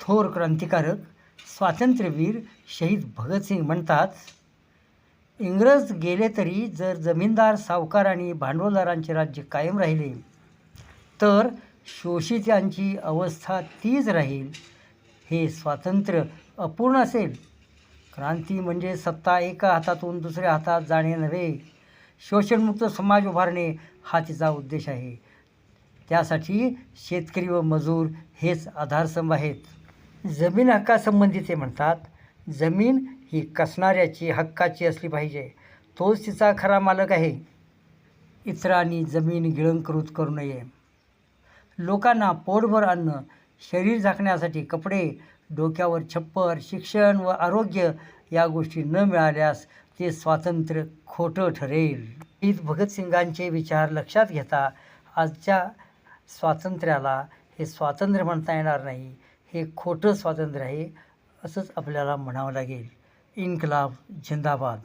थोर क्रांतिकारक स्वातंत्र्यवीर शहीद भगतसिंग म्हणतात इंग्रज गेले तरी जर जमीनदार सावकार आणि भांडवलदारांचे राज्य कायम राहिले तर शोषितांची अवस्था तीच राहील. हे स्वातंत्र्य अपूर्ण असेल. क्रांती म्हणजे सत्ता एका हातातून दुसऱ्या हातात जाणे नव्हे. शोषणमुक्त समाज उभारणे हा तिचा उद्देश आहे. त्यासाठी शेतकरी व मजूर हेच आधारस्तंभ आहेत. जमीन हक्कासंबंधीचे म्हणतात. जमीन ही कसणाऱ्याची हक्काची असली पाहिजे. तोच तिचा खरा मालक आहे. इतरांनी जमीन गिळंकृत करू नये. लोकांना पोटभर अन्न शरीर झाकण्यासाठी कपडे डोक्यावर छप्पर शिक्षण व आरोग्य या गोष्टी न मिळाल्यास ते स्वातंत्र्य खोटं ठरेल. शहीद भगतसिंगांचे विचार लक्षात घेता आजच्या स्वातंत्र्याला हे स्वातंत्र्य म्हणता येणार नाही. हे खोटं स्वातंत्र्य आहे असंच आपल्याला म्हणावं लागेल. इन्कलाब जिंदाबाद.